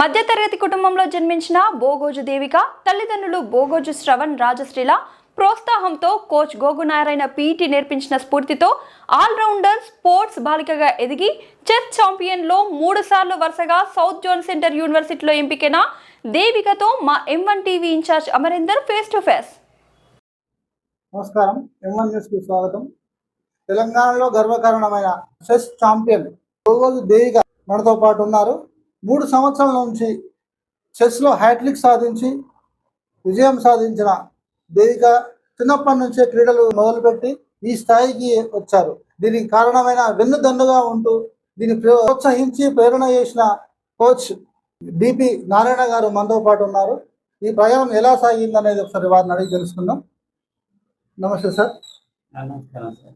మధ్యతరగతి కుటుంబంలో జన్మించిన బోగోజు దేవిక తల్లిదండ్రులు బోగోజు శ్రవణ్ రాజశ్రీల ప్రోత్సాహంతో కోచ్ గోగునారాయణ పీటీ నేర్పించిన స్ఫూర్తితో ఆల్రౌండర్ స్పోర్ట్స్ బాలికగా ఎదిగి చెస్ ఛాంపియన్లో మూడు సార్లు వరుసగా సౌత్ జోన్ సెంటర్ యూనివర్సిటీలో ఎంపికైన దేవికతో మా M one TV incharge Amarender face to face. నమస్కారం. ఎంవన్ న్యూస్కి స్వాగతం. తెలంగాణలో గర్వకారణమైన చెస్ ఛాంపియన్ గోగోలు దేవిక మనతో పాటు ఉన్నారు. మూడు సంవత్సరాల నుంచి చెస్లో హ్యాట్రిక్ సాధించి విజయం సాధించిన దేవిక చిన్నప్పటి నుంచే క్రీడలు మొదలుపెట్టి ఈ స్థాయికి వచ్చారు. దీనికి కారణమైన వెన్నుదన్నుగా ఉంటూ దీన్ని ప్రోత్సహించి ప్రేరణ చేసిన కోచ్ డిపి నారాయణ గారు మనతో పాటు ఉన్నారు. ఈ ప్రయాణం ఎలా సాగింది అనేది ఒకసారి వారిని అడిగి తెలుసుకుందాం. నమస్తే సార్. నమస్కారం సార్.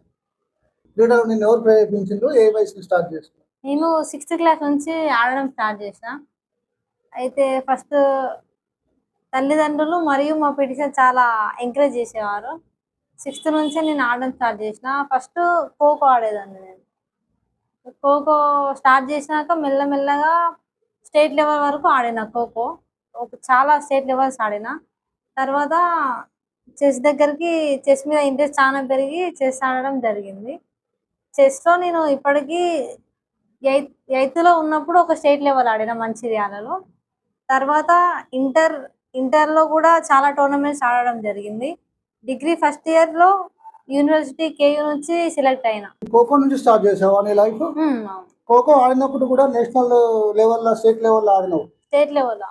క్రీడలు నిన్ను ఎవరు ప్రేరేపించిండ్రు? ఏ వయసు స్టార్ట్ చేసిన నేను సిక్స్త్ క్లాస్ నుంచి ఆడడం స్టార్ట్ చేసిన. అయితే ఫస్ట్ తల్లిదండ్రులు మరియు మా పిటిషన్ చాలా ఎంకరేజ్ చేసేవారు. సిక్స్త్ నుంచే నేను ఆడడం స్టార్ట్ చేసిన. ఫస్ట్ ఖోఖో ఆడేదాన్ని నేను. ఖోఖో స్టార్ట్ చేసినాక మెల్లమెల్లగా స్టేట్ లెవెల్ వరకు ఆడిన ఖోఖో. ఒక చాలా స్టేట్ లెవెల్స్ ఆడిన. తర్వాత చెస్ దగ్గరికి చెస్ మీద ఇంట్రెస్ట్ చాలా పెరిగి చెస్ ఆడడం జరిగింది. చెస్లో నేను ఇప్పటికీ ఎయిత్ ఎయిత్లో ఉన్నప్పుడు ఒక స్టేట్ లెవెల్ ఆడిన మంచిర్యాలలో. తర్వాత ఇంటర్ ఇంటర్లో కూడా చాలా టోర్నమెంట్స్ ఆడడం జరిగింది. డిగ్రీ ఫస్ట్ ఇయర్లో యూనివర్సిటీ కేయూ నుంచి సెలెక్ట్ అయినా. ఖోఖో నుంచి స్టార్ట్ చేసావు నీ లైఫ్. ఖోఖో ఆడినప్పుడు కూడా నేషనల్ లెవెల్లో స్టేట్ లెవెల్లో ఆడినావు? స్టేట్ లెవెల్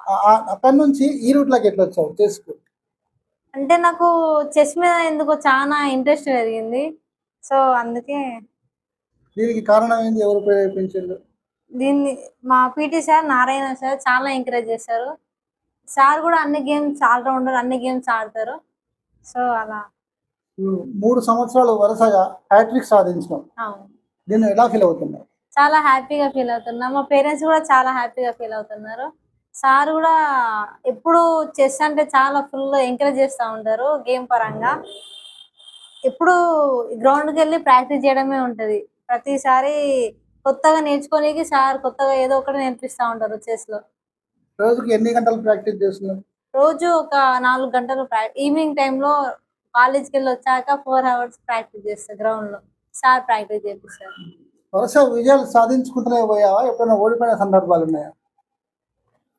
అక్కడి నుంచి ఈ రూట్లోకి ఎట్లా వచ్చావు చెస్కు అంటే నాకు చెస్ మీద ఎందుకో చాలా ఇంట్రెస్ట్ పెరిగింది. సో అందుకే దీనికి కారణం ఏంది? ఎవరు ప్రేరేపించిండ్రు? దీన్ని మా పీటీ సార్ నారాయణ సార్ చాలా ఎంకరేజ్ చేశారు. సార్ కూడా అన్ని గేమ్స్ ఆల్రౌండర్ అన్ని గేమ్స్ ఆడతారు. సో అలా. మూడు సంవత్సరాలు వరుసగా హ్యాట్రిక్ అవును. దీన్ని ఎలా ఫీల్ అవుతున్నావు చాలా హ్యాపీగా ఫీల్ అవుతున్నా. మా పేరెంట్స్ కూడా చాలా హ్యాపీగా ఫీల్ అవుతున్నారు. సార్ కూడా ఎప్పుడు చెస్ అంటే చాలా ఫుల్ ఎంకరేజ్ చేస్తూ ఉంటారు గేమ్ పరంగా. ఎప్పుడు గ్రౌండ్కి వెళ్ళి ప్రాక్టీస్ చేయడమే ఉంటది. ప్రతిసారి కొత్తగా నేర్చుకోనికి సార్ కొత్తగా ఏదో ఒకటి నేర్పిస్తూ ఉంటారు చెస్లో రోజుకి ఎన్ని గంటలు ప్రాక్టీస్ చేస్తున్నావు రోజు ఒక నాలుగు గంటలు ఈవినింగ్ టైంలో కాలేజ్కి వెళ్ళి వచ్చాక ఫోర్ అవర్స్ ప్రాక్టీస్ చేస్తా గ్రౌండ్లో సార్ ప్రాక్టీస్ చేపిస్తారు. వరుస విజయాలు సాధించుకుంటూనే పోయావా? ఎప్పుడైనా ఓడిపోయిన సందర్భాలు ఉన్నాయా?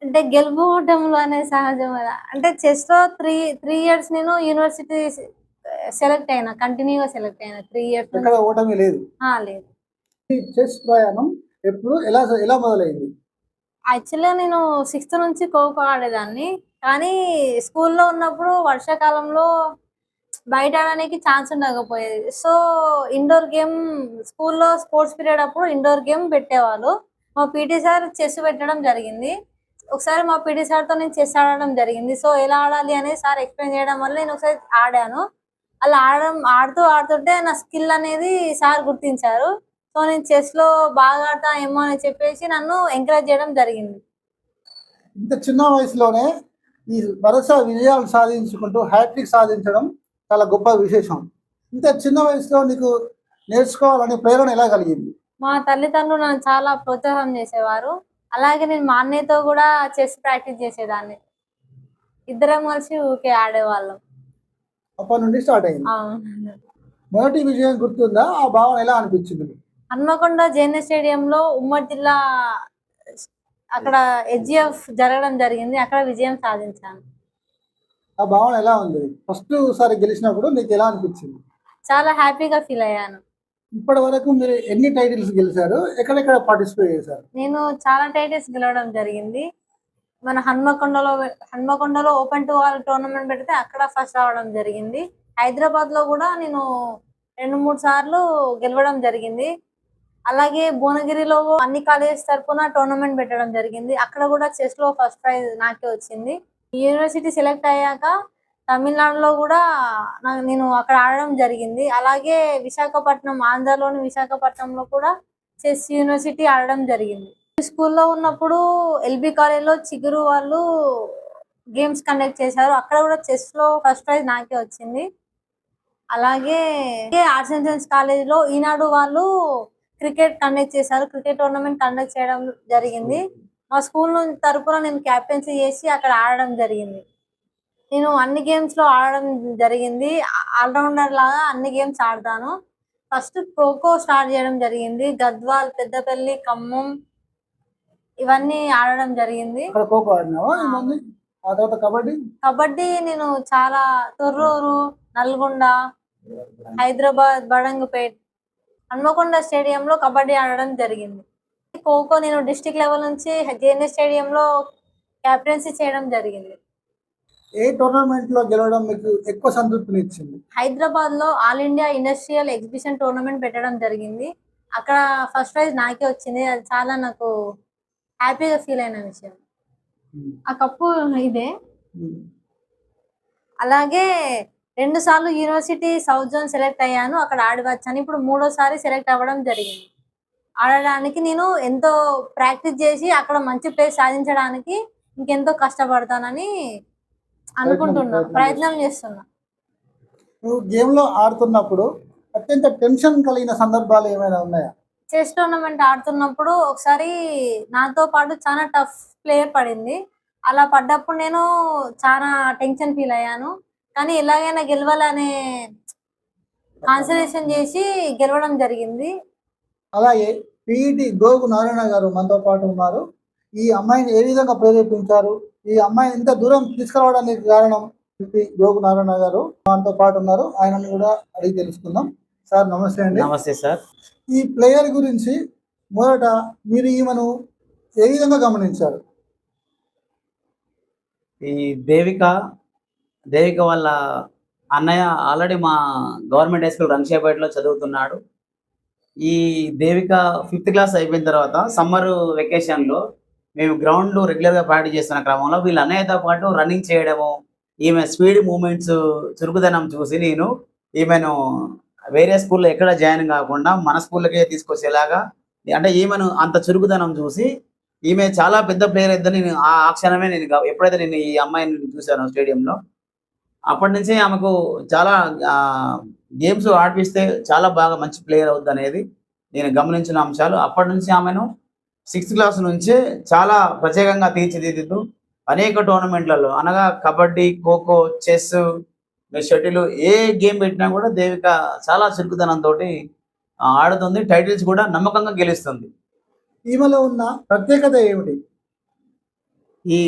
అంటే గెలుపు ఓటములు అనే సహజం కదా అంటే చెస్లో త్రీ త్రీ ఇయర్స్ నేను యూనివర్సిటీ సెలెక్ట్ అయినా కంటిన్యూగా సెలెక్ట్ అయినా త్రీ ఇయర్స్ ఎక్కడ ఓటమి లేదు. లేదు. ఈ చెస్ ప్రయాణం ఎప్పుడు ఎలా ఎలా మొదలైంది? యాక్చువల్గా నేను సిక్స్త్ నుంచి ఖోఖో ఆడేదాన్ని. కానీ స్కూల్లో ఉన్నప్పుడు వర్షాకాలంలో బయట ఆడడానికి ఛాన్స్ ఉండకపోయేది. సో ఇండోర్ గేమ్ స్కూల్లో స్పోర్ట్స్ పీరియడ్ అప్పుడు ఇండోర్ గేమ్ పెట్టేవాళ్ళు. మా పీటీ సార్ చెస్ పెట్టడం జరిగింది. ఒకసారి మా పీటీ సార్తో నేను చెస్ ఆడడం జరిగింది. సో ఎలా ఆడాలి అనేది సార్ ఎక్స్ప్లెయిన్ చేయడం వల్ల నేను ఒకసారి ఆడాను. అలా ఆడడం ఆడుతూ ఆడుతుంటే నా స్కిల్ అనేది సార్ గుర్తించారు. సో నేను చెస్లో బాగా ఆడతా ఏమో అని చెప్పేసి నన్ను ఎంకరేజ్ చేయడం జరిగింది. ఇంత చిన్న వయసులోనే ఈ వరుస విజయాలు సాధించుకుంటూ హ్యాట్రిక్ సాధించడం చాలా గొప్ప విశేషం. ఇంత చిన్న వయసులో నీకు నేర్చుకోవాలని ప్రేరణ ఎలా కలిగింది? మా తల్లిదండ్రులు నన్ను చాలా ప్రోత్సాహం చేసేవారు. అలాగే నేను మా అన్నయ్యతో కూడా చెస్ ప్రాక్టీస్ చేసేదాన్ని. ఇద్దరం కలిసి ఊకే ఆడేవాళ్ళం. అప్పటి నుండి స్టార్ట్ అయింది. మొదటి విజయం గుర్తుందా? ఆ భావన ఎలా అనిపించింది? హన్మకొండ జేఎన్ఎస్ స్టేడియంలో ఉమ్మడి జిల్లా అక్కడ హెచ్జిఎఫ్ జరగడం జరిగింది. అక్కడ విజయం సాధించాను. ఆ భావన ఎలా ఉంది? ఫస్ట్ సారి గెలిచినప్పుడు నీకు ఎలా అనిపించింది? చాలా హ్యాపీగా ఫీల్ అయ్యాను. ఇప్పటి వరకు మీరు ఎన్ని టైటిల్స్ గెలిచారు? ఎక్కడెక్కడ పార్టిసిపేట్ చేశారు? నేను చాలా టైటిల్స్ గెలవడం జరిగింది. మన హన్మకొండలో హన్మకొండలో ఓపెన్ టు ఆల్ టోర్నమెంట్ పెడితే అక్కడ ఫస్ట్ రావడం జరిగింది. హైదరాబాద్లో కూడా నేను రెండు మూడు సార్లు గెలవడం జరిగింది. అలాగే భువనగిరిలో అన్ని కాలేజెస్ తరపున టోర్నమెంట్ పెట్టడం జరిగింది. అక్కడ కూడా చెస్లో ఫస్ట్ ప్రైజ్ నాకే వచ్చింది. యూనివర్సిటీ సెలెక్ట్ అయ్యాక తమిళనాడులో కూడా నేను అక్కడ ఆడడం జరిగింది. అలాగే విశాఖపట్నం ఆంధ్రలోని విశాఖపట్నంలో కూడా చెస్ యూనివర్సిటీ ఆడడం జరిగింది. స్కూల్లో ఉన్నప్పుడు ఎల్బి కాలేజ్లో చిగురు వాళ్ళు గేమ్స్ కండక్ట్ చేశారు. అక్కడ కూడా చెస్లో ఫస్ట్ ప్రైజ్ నాకే వచ్చింది. అలాగే ఆర్ట్స్ అండ్ సైన్స్ కాలేజ్లో ఈనాడు వాళ్ళు క్రికెట్ కండక్ట్ చేశారు. క్రికెట్ టోర్నమెంట్ కండక్ట్ చేయడం జరిగింది. మా స్కూల్ తరపున నేను క్యాప్టెన్సీ చేసి అక్కడ ఆడడం జరిగింది. నేను అన్ని గేమ్స్లో ఆడడం జరిగింది. ఆల్రౌండర్ లాగా అన్ని గేమ్స్ ఆడతాను. ఫస్ట్ ఖోఖో స్టార్ట్ చేయడం జరిగింది. గద్వాల్ పెద్దపల్లి ఖమ్మం ఇవన్నీ ఆడడం జరిగింది. అక్కడ ఖోఖో ఆడినావా? ఏమన్నా ఆ తర్వాత కబడ్డీ? కబడ్డీ నేను చాలా తొర్రూరు నల్గొండ హైదరాబాద్. బడంగపేట్ హన్మకొండ స్టేడియంలో కబడ్డీ ఆడడం జరిగింది. ఖోఖో నేను డిస్టిక్ లెవెల్ నుంచి జేఎన్ఏ స్టేడియంలో క్యాప్టెన్సీ చేయడం జరిగింది. ఏ టోర్నమెంట్లో గెలవడం మీకు ఎక్కువ సంతృప్తిని ఇచ్చింది? హైదరాబాద్లో all India industrial exhibition tournament పెట్టడం జరిగింది. అక్కడ ఫస్ట్ ప్రైజ్ నాకే వచ్చింది. అది చాలా నాకు హ్యాపీగా ఫీల్ అయిన విషయం. ఆ కప్పు ఇదే. అలాగే రెండు సార్లు యూనివర్సిటీ సౌత్ జోన్ సెలెక్ట్ అయ్యాను అక్కడ ఆడి వచ్చాను ఇప్పుడు మూడోసారి సెలెక్ట్ అవ్వడం జరిగింది. ఆడడానికి నేను ఎంతో ప్రాక్టీస్ చేసి అక్కడ మంచి ప్లేస్ సాధించడానికి ఇంకెంతో కష్టపడతానని అనుకుంటున్నా ప్రయత్నం ప్రయత్నం చేస్తున్నా. నువ్వు గేమ్లో ఆడుతున్నప్పుడు అత్యంత టెన్షన్ కలిగిన సందర్భాలు ఏమైనా ఉన్నాయా? చెస్ టోర్నమెంట్ ఆడుతున్నప్పుడు ఒకసారి నాతో పాటు చాలా టఫ్ ప్లేయర్ పడింది. అలా పడ్డప్పుడు నేను చాలా టెన్షన్ ఫీల్ అయ్యాను. కానీ ఎలాగైనా గెలవాలనే కాన్సన్ట్రేషన్ చేసి గెలవడం జరిగింది. అలాగే పిఈటి గోగు నారాయణ గారు మనతో పాటు ఉన్నారు. ఈ అమ్మాయిని ఏ విధంగా ప్రేరేపించారు? ఈ అమ్మాయిని ఇంత దూరం తీసుకురావడానికి కారణం గోగు నారాయణ గారు మనతో పాటు ఉన్నారు. ఆయనను కూడా అడిగి తెలుసుకుందాం. సార్ నమస్తే అండి. నమస్తే సార్. ఈ ప్లేయర్ గురించి మొదట మీరు ఈమెను ఏ విధంగా గమనించారు? ఈ దేవిక దేవిక వాళ్ళ అన్నయ్య ఆల్రెడీ మా గవర్నమెంట్ హై స్కూల్ రంగశాపేటలో చదువుతున్నాడు. ఈ దేవిక ఫిఫ్త్ క్లాస్ అయిపోయిన తర్వాత సమ్మర్ వెకేషన్లో మేము గ్రౌండ్లో రెగ్యులర్గా ప్రాక్టీస్ చేస్తున్న క్రమంలో వీళ్ళ అన్నయ్యతో పాటు రన్నింగ్ చేయడము ఈమె స్పీడ్ మూమెంట్స్ చురుకుదనం చూసి నేను ఈమెను వేరే స్కూల్లో ఎక్కడ జాయిన్ కాకుండా మన స్కూల్కే తీసుకొచ్చేలాగా అంటే ఈమెను అంత చురుకుదనం చూసి ఈమె చాలా పెద్ద ప్లేయర్ అయితే నేను ఆ ఆ క్షణమే నేను ఎప్పుడైతే నేను ఈ అమ్మాయిని చూశాను స్టేడియంలో అప్పటి నుంచే ఆమెకు చాలా గేమ్స్ ఆడిపిస్తే చాలా బాగా మంచి ప్లేయర్ అవుద్ది అనేది నేను గమనించిన అంశాలు. అప్పటి నుంచి ఆమెను సిక్స్త్ క్లాస్ నుంచే చాలా ప్రత్యేకంగా తీర్చిదిద్దుతూ అనేక టోర్నమెంట్లలో అనగా కబడ్డీ ఖోఖో చెస్ షటిల్ ఏ గేమ్ పెట్టినా కూడా దేవిక చాలా చురుకుదనంతో ఆడుతుంది. టైటిల్స్ కూడా నమ్మకంగా గెలుస్తుంది. ఈమెలో ఉన్న ప్రత్యేకత ఏమిటి? ఈ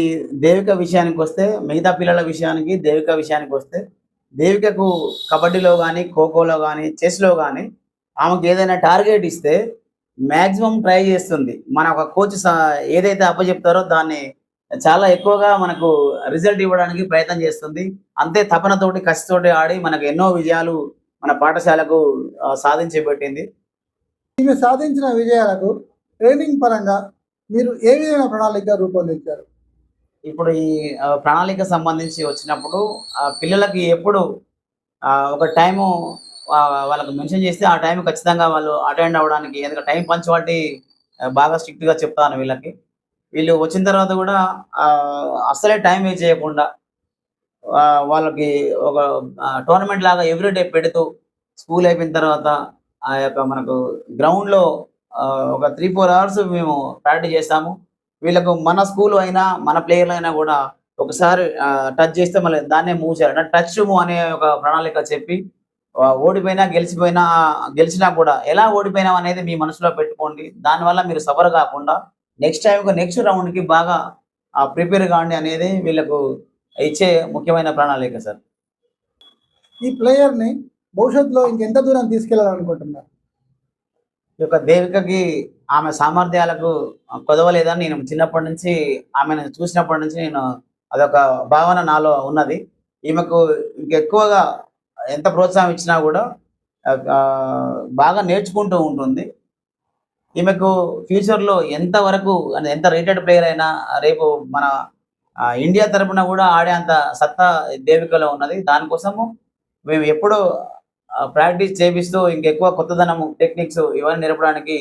దేవిక విషయానికి వస్తే మిగతా పిల్లల విషయానికి దేవిక విషయానికి వస్తే దేవికకు కబడ్డీలో కానీ ఖోఖోలో కానీ చెస్లో కానీ ఆమెకు ఏదైనా టార్గెట్ ఇస్తే మ్యాక్సిమం ట్రై చేస్తుంది. మన ఒక కోచ్ ఏదైతే అప్పచెప్తారో దాన్ని చాలా ఎక్కువగా మనకు రిజల్ట్ ఇవ్వడానికి ప్రయత్నం చేస్తుంది. అంతే తపనతోటి కసితోటి ఆడి మనకు ఎన్నో విజయాలు మన పాఠశాలకు సాధించి పెట్టింది సాధించిన విజయాలకు ట్రైనింగ్ పరంగా మీరు ఏ విధమైన ప్రణాళిక రూపొందించారు? ఇప్పుడు ఈ ప్రణాళిక సంబంధించి వచ్చినప్పుడు ఆ పిల్లలకి ఎప్పుడు ఒక టైము వాళ్ళకి మెన్షన్ చేస్తే ఆ టైం ఖచ్చితంగా వాళ్ళు అటెండ్ అవ్వడానికి ఎందుకంటే టైం పంచువాలిటీ బాగా స్ట్రిక్ట్గా చెప్తాను వీళ్ళకి. వీళ్ళు వచ్చిన తర్వాత కూడా అసలే టైం వేస్ట్ చేయకుండా వాళ్ళకి ఒక టోర్నమెంట్ లాగా ఎవ్రీడే పెడుతూ స్కూల్ అయిపోయిన తర్వాత ఆ యొక్క మనకు గ్రౌండ్లో ఒక త్రీ ఫోర్ అవర్స్ మేము ప్రాక్టీస్ చేస్తాము. వీళ్ళకు మన స్కూల్ అయినా మన ప్లేయర్లు అయినా కూడా ఒకసారి టచ్ చేస్తే మళ్ళీ దాన్నే మూవ్ చేయాలి. టచ్ మూవ్ అనే ఒక ప్రణాళిక చెప్పి ఓడిపోయినా గెలిచిపోయినా గెలిచినా కూడా ఎలా ఓడిపోయినా అనేది మీ మనసులో పెట్టుకోండి. దానివల్ల మీరు సఫర్ కాకుండా నెక్స్ట్ టైం నెక్స్ట్ రౌండ్కి బాగా ప్రిపేర్ కాండి అనేది వీళ్ళకు ఇచ్చే ముఖ్యమైన ప్రణాళిక సార్. ఈ ప్లేయర్ని భవిష్యత్తులో ఇంకెంత దూరం తీసుకెళ్ళాలనుకుంటున్నారు? ఈ యొక్క దేవికకి ఆమె సామర్థ్యాలకు కొదవలేదని నేను చిన్నప్పటి నుంచి ఆమెను చూసినప్పటి నుంచి నేను అదొక భావన నాలో ఉన్నది. ఈమెకు ఇంకెక్కువగా ఎంత ప్రోత్సాహం ఇచ్చినా కూడా ఆ, బాగా నేర్చుకుంటూ ఉంటుంది. ఈమెకు ఫ్యూచర్లో ఎంత వరకు అంటే ఎంత రేటెడ్ ప్లేయర్ అయినా రేపు మన ఇండియా తరపున కూడా ఆడే అంత సత్తా దేవికలో ఉన్నది. దానికోసము మేము ఎప్పుడూ ప్రాక్టీస్ చేపిస్తూ ఇంకెక్కువ కొత్తదనం టెక్నిక్స్ ఇవన్నీ నేర్పడానికి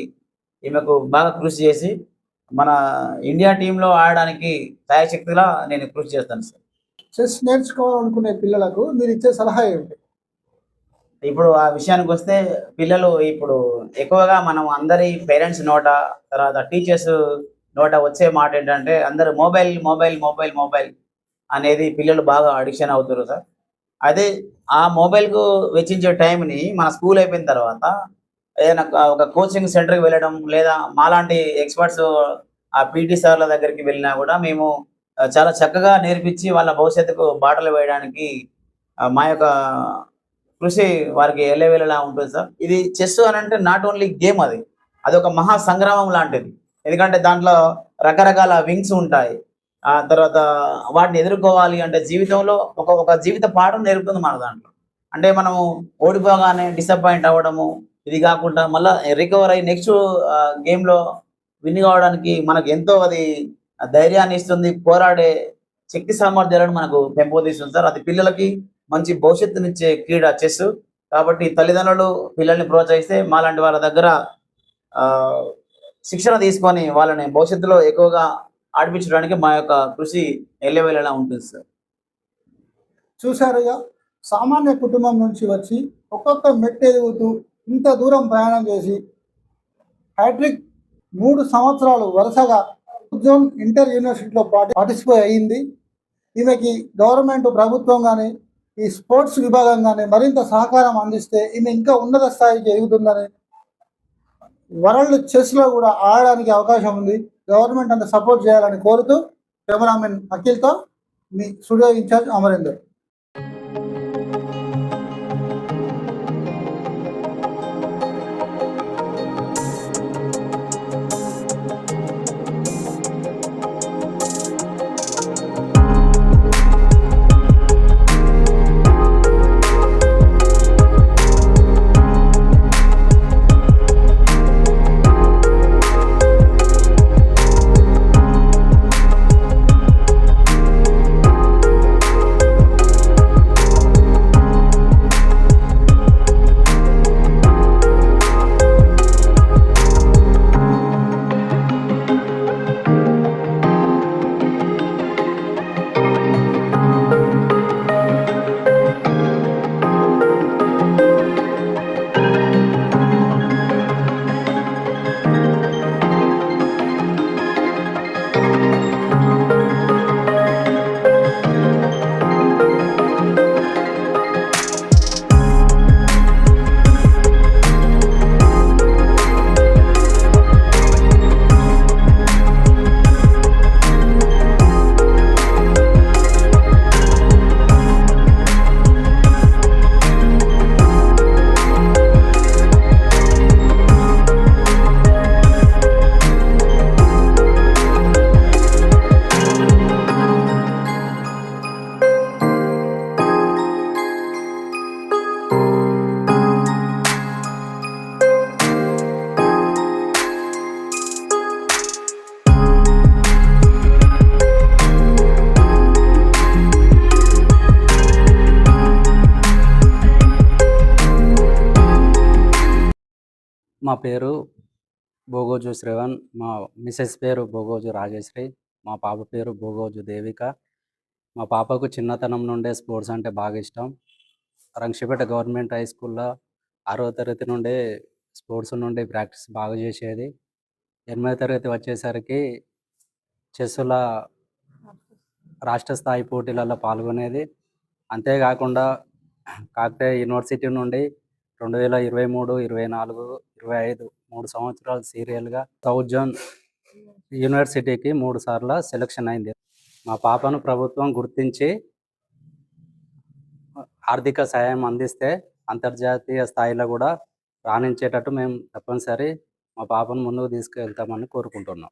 ఈమెకు బాగా కృషి చేసి మన ఇండియా టీంలో ఆడడానికి సాయశక్తిలా నేను కృషి చేస్తాను సార్. చెస్ నేర్చుకోవాలనుకునే పిల్లలకు మీరు ఇచ్చే సలహా ఏమిటి? ఇప్పుడు ఆ విషయానికి వస్తే పిల్లలు ఇప్పుడు ఎక్కువగా మనం అందరి పేరెంట్స్ నోట తర్వాత టీచర్స్ నోట వచ్చే మాట ఏంటంటే అందరు మొబైల్ మొబైల్ మొబైల్ మొబైల్ అనేది పిల్లలు బాగా అడిక్షన్ అవుతారు సార్. అదే ఆ మొబైల్కు వెచ్చించే టైంని మన స్కూల్ అయిపోయిన తర్వాత ఏదైనా ఒక- కోచింగ్ సెంటర్కి వెళ్ళడం లేదా మాలాంటి ఎక్స్పర్ట్స్ ఆ పీటీ సార్ల దగ్గరికి వెళ్ళినా కూడా మేము చాలా చక్కగా నేర్పించి వాళ్ళ భవిష్యత్తుకు బాటలు వేయడానికి మా యొక్క కృషి వారికి ఎల్లవేళలా ఉంటుంది సార్. ఇది చెస్ అని అంటే నాట్ ఓన్లీ గేమ్ అది అది ఒక మహా సంగ్రామం లాంటిది. ఎందుకంటే దాంట్లో రకరకాల వింగ్స్ ఉంటాయి. ఆ తర్వాత వాటిని ఎదుర్కోవాలి అంటే జీవితంలో ఒక ఒక జీవిత పాఠం నేర్పుతుంది మన దాంట్లో. అంటే మనము ఓడిపోగానే డిసప్పాయింట్ అవ్వడము ఇది కాకుండా మళ్ళీ రికవర్ అయ్యి నెక్స్ట్ గేమ్లో విన్ కావడానికి మనకు ఎంతో అది ధైర్యాన్ని ఇస్తుంది పోరాడే శక్తి సామర్థ్యాలను మనకు పెంపొందిస్తుంది సార్. అది పిల్లలకి మంచి భవిష్యత్తునిచ్చే క్రీడ చెస్. కాబట్టి తల్లిదండ్రులు పిల్లల్ని ప్రోత్సహిస్తే మాలాంటి వాళ్ళ దగ్గర శిక్షణ తీసుకొని వాళ్ళని భవిష్యత్తులో ఎక్కువగా ఆడిపించడానికి మా యొక్క కృషి ఎల్లవేళలా ఉంటుంది సార్. చూశారుగా సామాన్య కుటుంబం నుంచి వచ్చి ఒక్కొక్క మెట్టు ఎదుగుతూ ఇంత దూరం ప్రయాణం చేసి హ్యాట్రిక్ మూడు సంవత్సరాలు వరుసగా జోన్ ఇంటర్ యూనివర్సిటీలో పార్టి పార్టిసిపేట్ అయ్యింది ఈమెకి గవర్నమెంట్ ప్రభుత్వం కానీ ఈ స్పోర్ట్స్ విభాగం కానీ మరింత సహకారం అందిస్తే ఈమె ఇంకా ఉన్నత స్థాయికి ఎదుగుతుందని వరల్డ్ చెస్లో కూడా ఆడడానికి అవకాశం ఉంది. గవర్నమెంట్ అంత సపోర్ట్ చేయాలని కోరుతూ కెమెరామెన్ అఖిల్తో మీ స్టూడియో ఇన్ఛార్జ్ అమరేందర్. మా పేరు భోగోజు శ్రవణ్. మా మిసెస్ పేరు భోగోజు రాజశ్రీ. మా పాప పేరు భోగోజు దేవిక. మా పాపకు చిన్నతనం నుండే స్పోర్ట్స్ అంటే బాగా ఇష్టం. రంక్షపేట గవర్నమెంట్ హై స్కూల్లో ఆరో తరగతి నుండే స్పోర్ట్స్ నుండి ప్రాక్టీస్ బాగా చేసేది. ఎనిమిదో తరగతి వచ్చేసరికి చెస్సుల రాష్ట్ర స్థాయి పోటీలలో పాల్గొనేది. అంతేకాకుండా కాకతీయ యూనివర్సిటీ నుండి రెండు వేల ఇరవై మూడు ఇరవై నాలుగు ఇరవై ఐదు మూడు సంవత్సరాలు సీరియల్గా థౌజండ్ యూనివర్సిటీకి మూడు సార్లు సెలక్షన్ అయింది. మా పాపను ప్రభుత్వం గుర్తించి ఆర్థిక సహాయం అందిస్తే అంతర్జాతీయ స్థాయిలో కూడా రాణించేటట్టు మేము తప్పనిసరి మా పాపను ముందుకు తీసుకెళ్తామని కోరుకుంటున్నాం.